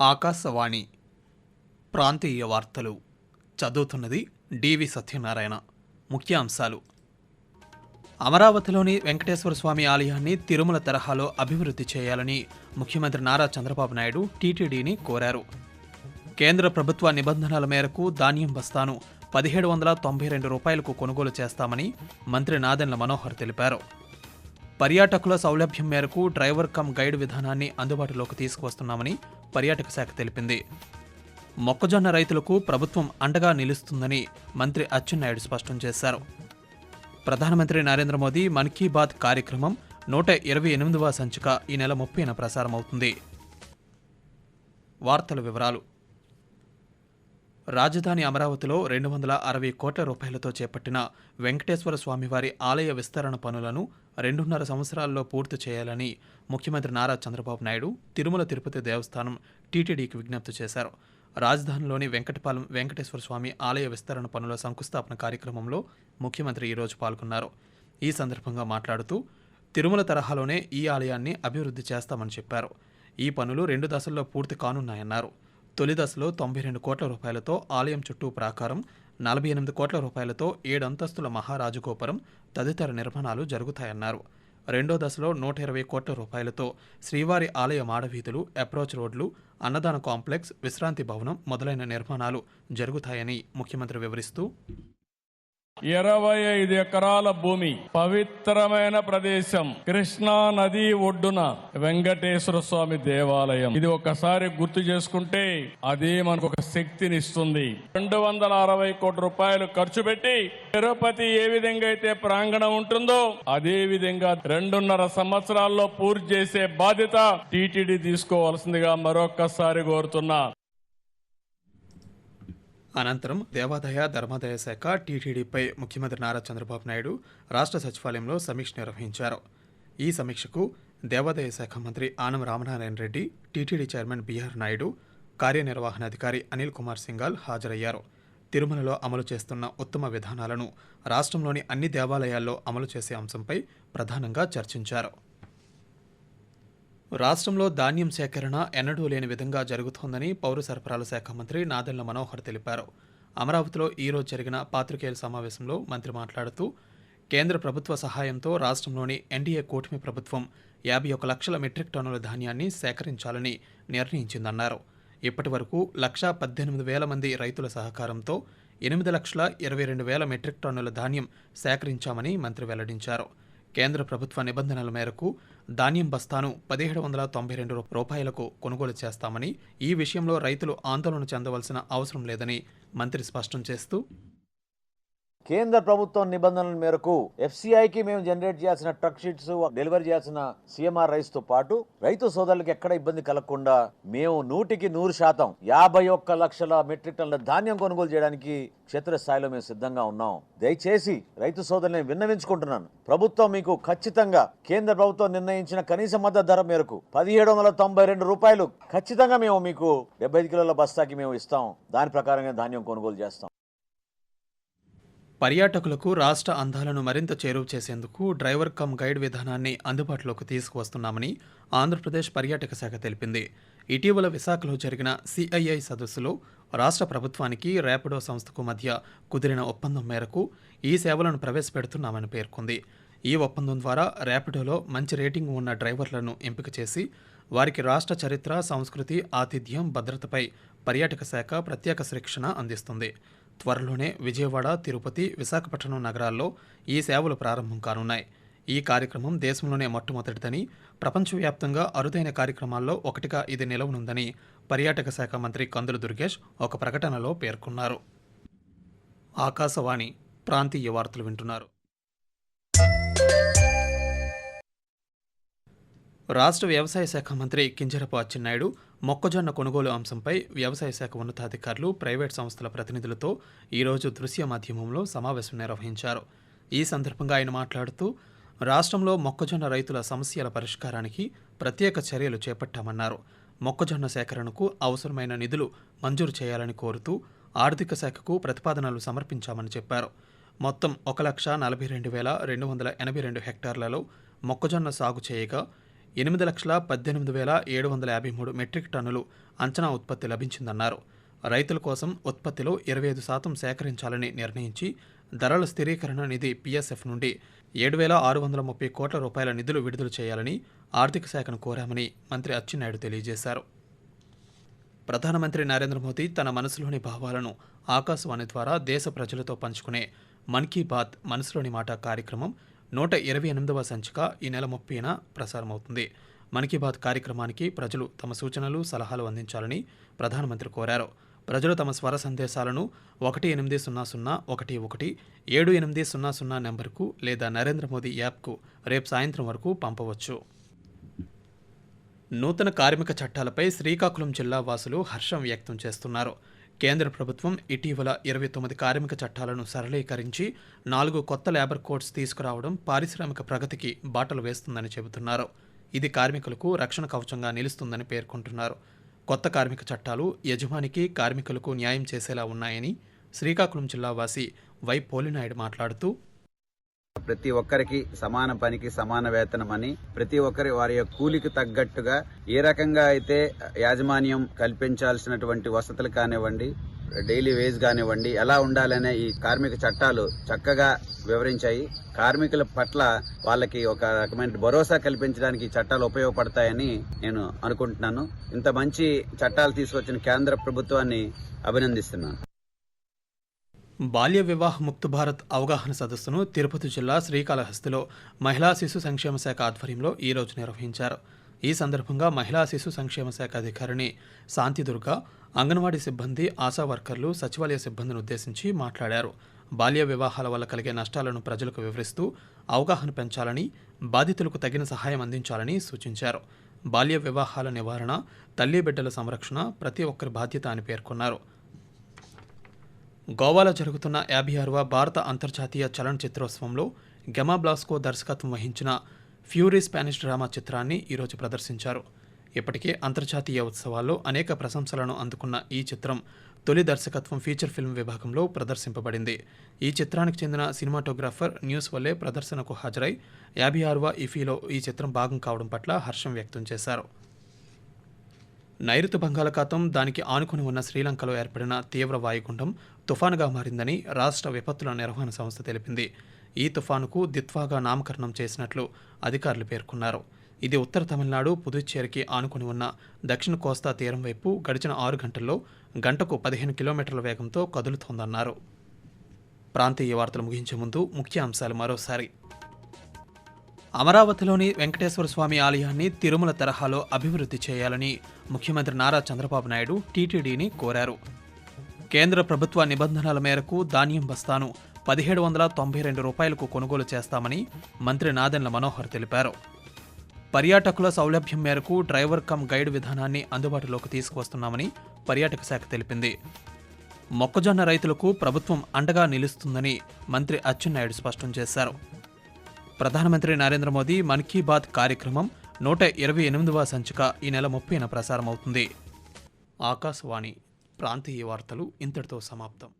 ఆకాశవాణి ప్రాంతీయ వార్తలు చదువుతున్నది డివి సత్యనారాయణ. ముఖ్యాంశాలు. అమరావతిలోని వెంకటేశ్వర స్వామి ఆలయాన్ని తిరుమల తరహాలో అభివృద్ధి చేయాలని ముఖ్యమంత్రి నారా చంద్రబాబు నాయుడు టీటీడీని కోరారు. కేంద్ర ప్రభుత్వ నిబంధనల మేరకు ధాన్యం బస్తాను పదిహేడు వందల తొంభై రెండు రూపాయలకు కొనుగోలు చేస్తామని మంత్రి నాదెండ్ల మనోహర్ తెలిపారు. పర్యాటకుల సౌలభ్యం మేరకు డ్రైవర్ కమ్ గైడ్ విధానాన్ని అందుబాటులోకి తీసుకువస్తున్నామని పర్యాటక శాఖ తెలిపింది. మొక్కజొన్న రైతులకు ప్రభుత్వం అండగా నిలుస్తుందని మంత్రి అచ్చెన్నాయుడు స్పష్టం చేశారు. ప్రధానమంత్రి నరేంద్ర మోదీ మన్ కీ బాత్ కార్యక్రమం నూట ఇరవై ఎనిమిదవ సంచిక ఈ నెల ముప్పైన ప్రసారమవుతుంది. వార్తల వివరాలు. రాజధాని అమరావతిలో రెండు వందల అరవై కోట్ల రూపాయలతో చేపట్టిన వెంకటేశ్వర స్వామివారి ఆలయ విస్తరణ పనులను రెండున్నర సంవత్సరాల్లో పూర్తి చేయాలని ముఖ్యమంత్రి నారా చంద్రబాబు నాయుడు తిరుమల తిరుపతి దేవస్థానం టీటీడీకి విజ్ఞప్తి చేశారు. రాజధానిలోని వెంకటపాలెం వెంకటేశ్వర స్వామి ఆలయ విస్తరణ పనుల శంకుస్థాపన కార్యక్రమంలో ముఖ్యమంత్రి ఈరోజు పాల్గొన్నారు. ఈ సందర్భంగా మాట్లాడుతూ తిరుమల తరహాలోనే ఈ ఆలయాన్ని అభివృద్ధి చేస్తామని చెప్పారు. ఈ పనులు రెండు దశల్లో పూర్తి కానున్నాయన్నారు. తొలి దశలో తొంభై రెండు కోట్ల రూపాయలతో ఆలయం చుట్టూ ప్రాకారం నలభై ఎనిమిది కోట్ల రూపాయలతో ఏడంతస్తుల మహారాజగోపురం తదితర నిర్మాణాలు జరుగుతాయన్నారు. రెండో దశలో నూట ఇరవై కోట్ల రూపాయలతో శ్రీవారి ఆలయ మాడవీధులు అప్రోచ్ రోడ్లు అన్నదాన కాంప్లెక్స్ విశ్రాంతి భవనం మొదలైన నిర్మాణాలు జరుగుతాయని ముఖ్యమంత్రి వివరిస్తూ ఇరవై ఐదు ఎకరాల భూమి పవిత్రమైన ప్రదేశం కృష్ణా నది ఒడ్డున వెంకటేశ్వర స్వామి దేవాలయం. ఇది ఒకసారి గుర్తు చేసుకుంటే అదే మనకు ఒక శక్తిని ఇస్తుంది రెండు వందల అరవై కోట్ల రూపాయలు ఖర్చు పెట్టి తిరుపతి ఏ విధంగా అయితే ప్రాంగణం ఉంటుందో అదే విధంగా రెండున్నర సంవత్సరాల్లో పూర్తి చేసే బాధ్యత టీటీడీ తీసుకోవాల్సిందిగా మరొక్కసారి కోరుతున్నా. అనంతరం దేవాదాయ ధర్మాదాయ శాఖ టీటీడీపై ముఖ్యమంత్రి నారా చంద్రబాబు నాయుడు రాష్ట్ర సచివాలయంలో సమీక్ష నిర్వహించారు. ఈ సమీక్షకు దేవాదాయ శాఖ మంత్రి Anam Ramanarayana Reddy TTD chairman BR Naidu కార్యనిర్వహణాధికారి అనిల్ కుమార్ సింగాల్ హాజరయ్యారు. తిరుమలలో అమలు చేస్తున్న ఉత్తమ విధానాలను రాష్ట్రంలోని అన్ని దేవాలయాల్లో అమలు చేసే అంశంపై ప్రధానంగా చర్చించారు. రాష్ట్రంలో ధాన్యం సేకరణ ఎన్నడూ లేని విధంగా జరుగుతోందని పౌర సరఫరాల శాఖ మంత్రి నాదెళ్ళ మనోహర్ తెలిపారు. అమరావతిలో ఈరోజు జరిగిన పాత్రికేయుల సమావేశంలో మంత్రి మాట్లాడుతూ కేంద్ర ప్రభుత్వ సహాయంతో రాష్ట్రంలోని ఎన్డీఏ కూటమి ప్రభుత్వం యాభై ఒక లక్షల మెట్రిక్ టన్నుల ధాన్యాన్ని సేకరించాలని నిర్ణయించిందన్నారు. ఇప్పటి వరకు లక్షా పద్దెనిమిది వేల మంది రైతుల సహకారంతో ఎనిమిది లక్షల ఇరవై రెండు వేల మెట్రిక్ టన్నుల ధాన్యం సేకరించామని మంత్రి వెల్లడించారు. కేంద్ర ప్రభుత్వ నిబంధనల మేరకు ధాన్యం బస్తాను పదిహేడు వందల తొంభై రెండు రూపాయలకు కొనుగోలు చేస్తామని ఈ విషయంలో రైతులు ఆందోళన చెందవలసిన అవసరం లేదని మంత్రి స్పష్టం చేస్తూ కేంద్ర ప్రభుత్వం నిబంధనల మేరకు ఎఫ్సిఐకి మేము జనరేట్ చేయాల్సిన ట్రక్ షీట్స్ డెలివరీ చేయాల్సిన సిఎంఆర్ రైస్తో పాటు రైతు సోదరులకు ఎక్కడ ఇబ్బంది కలగకుండా మేము నూటికి నూరు శాతం యాభై ఒక్క లక్షల మెట్రిక్ టన్నుల ధాన్యం కొనుగోలు చేయడానికి క్షేత్రస్థాయిలో మేము సిద్ధంగా ఉన్నాం. దయచేసి రైతు సోదరులను విన్నవించుకుంటున్నాను. ప్రభుత్వం మీకు ఖచ్చితంగా కేంద్ర ప్రభుత్వం నిర్ణయించిన కనీస మద్దతు ధర మేరకు పదిహేడు వందల తొంభై రెండు రూపాయలు ఖచ్చితంగా మేము మీకు డెబ్బై ఐదు కిలోల బస్తాకి మేము ఇస్తాం. దాని ప్రకారంగా ధాన్యం కొనుగోలు చేస్తాం. పర్యాటకులకు రాష్ట్ర అందాలను మరింత చేరువ చేసేందుకు డ్రైవర్ కమ్ గైడ్ విధానాన్ని అందుబాటులోకి తీసుకువస్తున్నామని ఆంధ్రప్రదేశ్ పర్యాటక శాఖ తెలిపింది. ఇటీవల విశాఖలో జరిగిన సిఐఐ సదస్సులో రాష్ట్ర ప్రభుత్వానికి ర్యాపిడో సంస్థకు మధ్య కుదిరిన ఒప్పందం మేరకు ఈ సేవలను ప్రవేశపెడుతున్నామని పేర్కొంది. ఈ ఒప్పందం ద్వారా ర్యాపిడోలో మంచి రేటింగ్ ఉన్న డ్రైవర్లను ఎంపిక చేసి వారికి రాష్ట్ర చరిత్ర సంస్కృతి ఆతిథ్యం భద్రతపై పర్యాటక శాఖ ప్రత్యేక శిక్షణ అందిస్తుంది. త్వరలోనే విజయవాడ తిరుపతి విశాఖపట్నం నగరాల్లో ఈ సేవలు ప్రారంభం కానున్నాయి. ఈ కార్యక్రమం దేశంలోనే మొట్టమొదటిదని ప్రపంచవ్యాప్తంగా అరుదైన కార్యక్రమాల్లో ఒకటిగా ఇది నిలవనుందని పర్యాటక శాఖ మంత్రి కందులు దుర్గేష్ ఒక ప్రకటనలో పేర్కొన్నారు. ఆకాశవాణి ప్రాంతీయ వార్తలు వింటున్నారు. రాష్ట్ర వ్యవసాయ శాఖ మంత్రి కింజరపు అచ్చెన్నాయుడు మొక్కజొన్న కొనుగోలు అంశంపై వ్యవసాయ శాఖ ఉన్నతాధికారులు ప్రైవేట్ సంస్థల ప్రతినిధులతో ఈరోజు దృశ్య మాధ్యమంలో సమావేశం నిర్వహించారు. ఈ సందర్భంగా ఆయన మాట్లాడుతూ రాష్ట్రంలో మొక్కజొన్న రైతుల సమస్యల పరిష్కారానికి ప్రత్యేక చర్యలు చేపట్టామన్నారు. మొక్కజొన్న సేకరణకు అవసరమైన నిధులు మంజూరు చేయాలని కోరుతూ ఆర్థిక శాఖకు ప్రతిపాదనలు సమర్పించామని చెప్పారు. మొత్తం ఒక లక్ష నలభై రెండు వేల రెండు వందల ఎనభై రెండు హెక్టార్లలో మొక్కజొన్న సాగు చేయగా ఎనిమిది లక్షల పద్దెనిమిది వేల ఏడు వందల యాభై మూడు మెట్రిక్ టన్నులు అంచనా ఉత్పత్తి లభించిందన్నారు. రైతుల కోసం ఉత్పత్తిలో ఇరవై ఐదు శాతం సేకరించాలని నిర్ణయించి ధరల స్థిరీకరణ నిధి పీఎస్ఎఫ్ నుండి ఏడు వేల ఆరు వందల ముప్పై కోట్ల రూపాయల నిధులు విడుదల చేయాలని ఆర్థిక శాఖను కోరామని మంత్రి అచ్చెన్నాయుడు తెలియజేశారు. ప్రధానమంత్రి నరేంద్ర మోదీ తన మనసులోని భావాలను ఆకాశవాణి ద్వారా దేశ ప్రజలతో పంచుకునే మన్ కీ బాత్ మనసులోని మాట కార్యక్రమం నూట ఇరవై ఎనిమిదవ సంచిక ఈ నెల ముప్పైన ప్రసారమవుతుంది. మన్ కీ బాత్ కార్యక్రమానికి ప్రజలు తమ సూచనలు సలహాలు అందించాలని ప్రధానమంత్రి కోరారు. ప్రజలు తమ స్వర సందేశాలను ఒకటి ఎనిమిది సున్నా సున్నా ఒకటి ఒకటి ఏడు ఎనిమిది సున్నా సున్నా నెంబర్కు లేదా నరేంద్ర మోదీ యాప్కు రేపు సాయంత్రం వరకు పంపవచ్చు. నూతన కార్మిక చట్టాలపై శ్రీకాకుళం జిల్లా వాసులు హర్షం వ్యక్తం చేస్తున్నారు. కేంద్ర ప్రభుత్వం ఇటీవల ఇరవై తొమ్మిది కార్మిక చట్టాలను సరళీకరించి నాలుగు కొత్త లేబర్ కోడ్స్ తీసుకురావడం పారిశ్రామిక ప్రగతికి బాటలు వేస్తుందని చెబుతున్నారు. ఇది కార్మికులకు రక్షణ కవచంగా నిలుస్తుందని పేర్కొంటున్నారు. కొత్త కార్మిక చట్టాలు యజమానికి కార్మికులకు న్యాయం చేసేలా ఉన్నాయని శ్రీకాకుళం జిల్లా వాసి వై పోలినాయుడు మాట్లాడుతూ ప్రతి ఒక్కరికి సమాన పనికి సమాన వేతనం అని ప్రతి ఒక్కరి వారి యొక్క కూలికి తగ్గట్టుగా ఏ రకంగా అయితే యాజమాన్యం కల్పించాల్సినటువంటి వసతులు కానివ్వండి డైలీ వేజ్ కానివ్వండి ఎలా ఉండాలనే ఈ కార్మిక చట్టాలు చక్కగా వివరించాయి. కార్మికుల పట్ల వాళ్ళకి ఒక రకమైన భరోసా కల్పించడానికి ఈ చట్టాలు ఉపయోగపడతాయని నేను అనుకుంటున్నాను. ఇంత మంచి చట్టాలు తీసుకొచ్చిన కేంద్ర ప్రభుత్వాన్ని అభినందిస్తున్నాను. బాల్య వివాహ ముక్త భారత్ అవగాహన సదస్సును తిరుపతి జిల్లా శ్రీకాళహస్తిలో మహిళా శిశు సంక్షేమ శాఖ ఆధ్వర్యంలో ఈ రోజు నిర్వహించారు. ఈ సందర్భంగా మహిళా శిశు సంక్షేమ శాఖ అధికారిణి శాంతిదుర్గ అంగన్వాడీ సిబ్బంది ఆశా వర్కర్లు సచివాలయ సిబ్బందిని ఉద్దేశించి మాట్లాడారు. బాల్య వివాహాల వల్ల కలిగే నష్టాలను ప్రజలకు వివరిస్తూ అవగాహన పెంచాలని బాధితులకు తగిన సహాయం అందించాలని సూచించారు. బాల్య వివాహాల నివారణ తల్లి బిడ్డల సంరక్షణ ప్రతి ఒక్కరి బాధ్యత అని పేర్కొన్నారు. గోవాలో జరుగుతున్న యాభై ఆరవ భారత అంతర్జాతీయ చలనచిత్రోత్సవంలో గెమా బ్లాస్కో దర్శకత్వం వహించిన ఫ్యూరీ స్పానిష్ డ్రామా చిత్రాన్ని ఈరోజు ప్రదర్శించారు. ఇప్పటికే అంతర్జాతీయ ఉత్సవాల్లో అనేక ప్రశంసలను అందుకున్న ఈ చిత్రం తొలి దర్శకత్వం ఫీచర్ ఫిల్మ్ విభాగంలో ప్రదర్శింపబడింది. ఈ చిత్రానికి చెందిన సినిమాటోగ్రాఫర్ న్యూస్ వల్లే ప్రదర్శనకు హాజరై యాభై ఆరవ ఇఫీలో ఈ చిత్రం భాగం కావడం పట్ల హర్షం వ్యక్తం చేశారు. నైరుతి బంగాళాఖాతం దానికి ఆనుకుని ఉన్న శ్రీలంకలో ఏర్పడిన తీవ్ర వాయుగుండం తుఫానుగా మారిందని రాష్ట్ర విపత్తుల నిర్వహణ సంస్థ తెలిపింది. ఈ తుఫానుకు దిత్వాగా నామకరణం చేసినట్లు అధికారులు పేర్కొన్నారు. ఇది ఉత్తర తమిళనాడు పుదుచ్చేరికి ఆనుకుని ఉన్న దక్షిణ కోస్తా తీరం వైపు గడిచిన ఆరు గంటల్లో గంటకు పదిహేను కిలోమీటర్ల వేగంతో కదులుతోందన్నారు. ప్రాంతీయ వార్తలు ముగించే ముందు ముఖ్య అంశాలు మరోసారి. అమరావతిలోని వెంకటేశ్వర స్వామి ఆలయాన్ని తిరుమల తరహాలో అభివృద్ధి చేయాలని ముఖ్యమంత్రి నారా చంద్రబాబు నాయుడు టీటీడీని కోరారు. కేంద్ర ప్రభుత్వ నిబంధనల మేరకు ధాన్యం బస్తాను పదిహేడు వందల తొంభై రెండు రూపాయలకు కొనుగోలు చేస్తామని మంత్రి నాదెండ్ల మనోహర్ తెలిపారు. పర్యాటకుల సౌలభ్యం మేరకు డ్రైవర్ కమ్ గైడ్ విధానాన్ని అందుబాటులోకి తీసుకువస్తున్నామని పర్యాటక శాఖ తెలిపింది. మొక్కజొన్న రైతులకు ప్రభుత్వం అండగా నిలుస్తుందని మంత్రి అచ్చెన్నాయుడు స్పష్టం చేశారు. ప్రధానమంత్రి నరేంద్ర మోదీ మన్ కీ బాత్ కార్యక్రమం నూట ఇరవై ఎనిమిదవ సంచిక ఈ నెల ముప్పైన ప్రసారమవుతుంది. ఆకాశవాణి ప్రాంతీయ వార్తలు ఇంతటితో సమాప్తం.